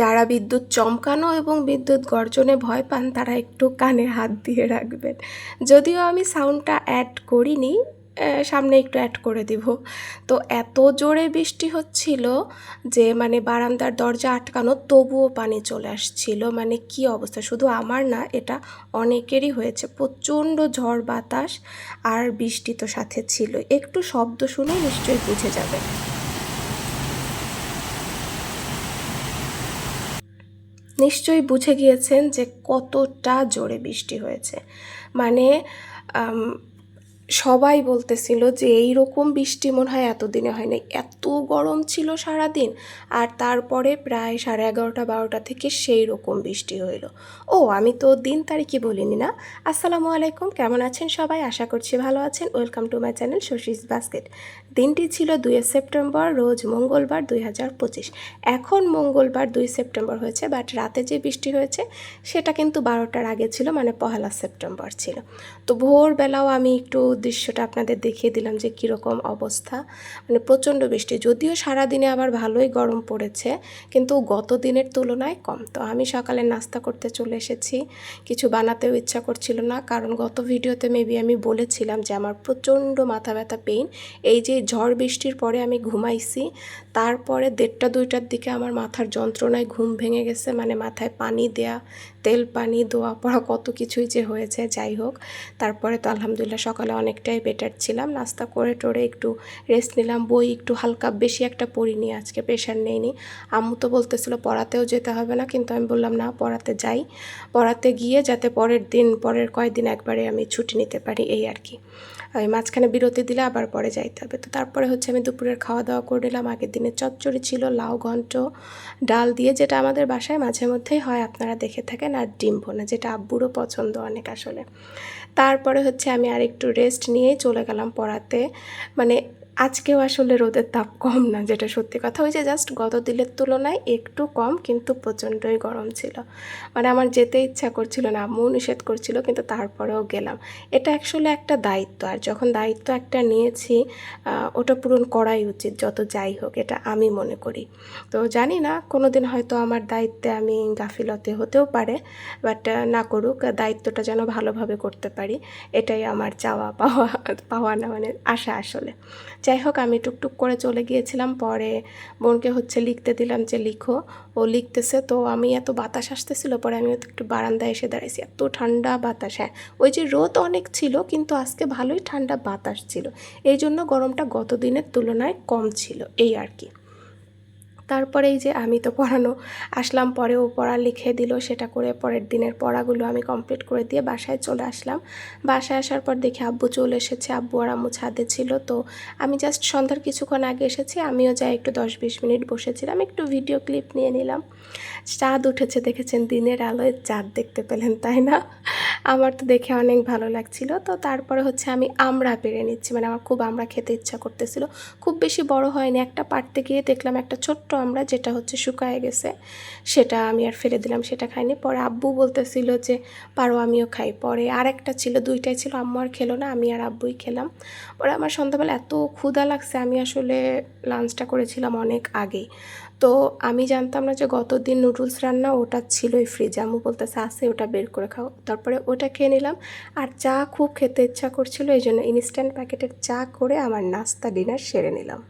যারা বিদ্যুৎ চমকানো এবং বিদ্যুৎ গর্জনে ভয় পান, তারা একটু কানে হাত দিয়ে রাখবেন। যদিও আমি সাউন্ডটা অ্যাড করিনি সামনে একটু অ্যাড করে দিব। তো এত জোরে বৃষ্টি হচ্ছিল যে মানে বারান্দার দরজা আটকানো, তবুও পানি চলে আসছিল। মানে কি অবস্থা? শুধু আমার না, এটা অনেকেরই হয়েছে। প্রচণ্ড ঝড় বাতাস আর বৃষ্টি তো সাথে ছিল। একটু শব্দ শুনে নিশ্চয়ই বুঝে যাবে নিশ্চয়ই বুঝে গিয়েছেন যে কতটা জোরে বৃষ্টি হয়েছে। মানে সবাই বলতেছিল যে এই রকম বৃষ্টি মনে হয় এতদিনে হয়নি এত গরম ছিল সারাদিন আর তারপরে প্রায় সাড়ে এগারোটা বারোটা থেকে সেই রকম বৃষ্টি হইল। ও, আমি তো দিন তারিখই বলিনি না। আসসালামু আলাইকুম, কেমন আছেন সবাই? আশা করছি ভালো আছেন। Welcome to my channel Shashi's basket দিনটি ছিল দুই সেপ্টেম্বর, রোজ মঙ্গলবার দুই হাজার পঁচিশ। এখন মঙ্গলবার দুই সেপ্টেম্বর হয়েছে বাট রাতে যে বৃষ্টি হয়েছে, সেটা কিন্তু বারোটার আগে ছিল মানে পহেলা সেপ্টেম্বর ছিল। তো ভোরবেলাও আমি একটু দৃশ্যটা আপনাদের দেখিয়ে দিলাম যে কীরকম অবস্থা। মানে প্রচণ্ড বৃষ্টি। যদিও সারাদিনে আবার ভালোই গরম পড়েছে, কিন্তু গত দিনের তুলনায় কম। তো আমি সকালে নাস্তা করতে চলে এসেছি। কিছু বানাতেও ইচ্ছা করছিল না, কারণ গত ভিডিওতে মেবি আমি বলেছিলাম যে আমার প্রচণ্ড মাথা ব্যথা পেইন এই যে ঝড় বৃষ্টির পরে আমি ঘুমাইছি, তারপরে দেড়টা, দুইটার দিকে আমার মাথার যন্ত্রণায় ঘুম ভেঙে গেছে। মানে মাথায় পানি দেয়া, তেল পানি, দোয়া পড়া কত কিছুই যে হয়েছে, যাই হোক। তারপরে তো আলহামদুলিল্লাহ সকালে অনেকটাই বেটার ছিলাম। নাস্তা করে টোরে একটু রেস্ট নিলাম, বই একটু হালকা বেশি একটা পড়িনি, আজকে প্রেশার নেইনি। আম্মু তো বলতেছিল পড়াতেও যেতে হবে না, কিন্তু আমি বললাম, না, পড়াতে যাই। পড়াতে গিয়ে যাতে পরের দিন, পরের কয়েকদিন একবারে আমি ছুটি নিতে পারি, এই আর কি। ওই মাঝখানে বিরতি দিলে আবার পরে যাইতে হবে। তো তারপরে হচ্ছে আমি দুপুরের খাওয়া দাওয়া করে নিলাম। আগের দিনে চচ্চড়ি ছিল, লাউ, ঘন্ট, ডাল দিয়ে যেটা আমাদের বাসায় মাঝে মধ্যেই হয়, আপনারা দেখে থাকেন, আর ডিম যেটা আব্বুরও পছন্দ অনেক আসলে। তারপরে হচ্ছে আমি আর একটু রেস্ট নিয়েই চলে গেলাম পড়াতে। মানে আজকেও আসলে রোদের তাপ কম না, যেটা সত্যি কথা। ওই যে জাস্ট গত দিনের তুলনায় একটু কম, কিন্তু প্রচণ্ডই গরম ছিল। মানে আমার যেতে ইচ্ছা করছিল না আম্মু নিষেধ করছিল, কিন্তু তারপরেও গেলাম। এটা অ্যাকচুয়ালি একটা দায়িত্ব, আর যখন দায়িত্ব একটা নিয়েছি ওটা পূরণ করাই উচিত, যত যাই হোক, এটা আমি মনে করি। তো জানি না কোনো দিন হয়তো আমার দায়িত্বে আমি গাফিলতে হতেও পারে বাট না করুক, দায়িত্বটা যেন ভালোভাবে করতে পারি, এটাই আমার চাওয়া পাওয়া পাওয়া না মানে আশা আসলে। যাই হোক, আমি টুকটুক করে চলে গিয়েছিলাম। পরে বোনকে হচ্ছে লিখতে দিলাম যে, লিখো। ও লিখতেছে, তো আমি এত বাতাস আসতেছিল, পরে আমি একটু বারান্দায় এসে দাঁড়াইছি। এত ঠান্ডা বাতাস হ্যাঁ। ওই যে রোদ অনেক ছিল, কিন্তু আজকে ভালোই ঠান্ডা বাতাস ছিল। এই জন্য গরমটা গত দিনের তুলনায় কম ছিল, এই আর কি। তারপরে এই যে আমি তো পড়ানো আসলাম, পরে ও পড়া লিখে দিল, সেটা করে পরের দিনের পড়াগুলো আমি কমপ্লিট করে দিয়ে বাসায় চলে আসলাম। বাসায় আসার পর দেখি আব্বু চলে এসেছে, আব্বু আর আম্মু ছাদে ছিল, তো আমি জাস্ট সন্ধ্যার কিছুক্ষণ আগে এসেছি, আমিও যাই একটু দশ বিশ মিনিট বসেছিলাম, একটু ভিডিও ক্লিপ নিয়ে নিলাম। চাঁদ উঠেছে, দেখেছেন দিনের আলোয়, চাঁদ দেখতে পেলেন, তাই না? আমার তো দেখে অনেক ভালো লাগছিল। তো তারপরে হচ্ছে আমি আমড়া পেরে নিচ্ছি। মানে আমার খুব আমড়া খেতে ইচ্ছা করতেছিল। খুব বেশি বড় হয়নি। একটা পাড়তে গিয়ে দেখলাম একটা ছোট্ট আমরা যেটা হচ্ছে শুকায় গেছে। সেটা আমি আর ফেলে দিলাম, সেটা খাইনি। পরে আব্বু বলতেছিল যে, পারো আমিও খাই। পরে আর একটা ছিল, দুইটাই ছিল। আম্মু আর খেলো না, আমি আর আব্বুই খেলাম। পরে আমার সন্ধ্যাবেলা এত ক্ষুধা লাগছে, আমি আসলে লাঞ্চটা করেছিলাম অনেক আগেই। তো আমি জানতাম না যে গত দিন নুডলস রান্না ওটা ছিলই ফ্রিজে আম্মু বলতেছে আসে ওটা বের করে খাও। তারপরে ওটা খেয়ে নিলাম। আর চা খুব খেতে ইচ্ছা করছিল, এই জন্য ইনস্ট্যান্ট প্যাকেটের চা করে আমার নাস্তা ডিনার সেরে নিলাম।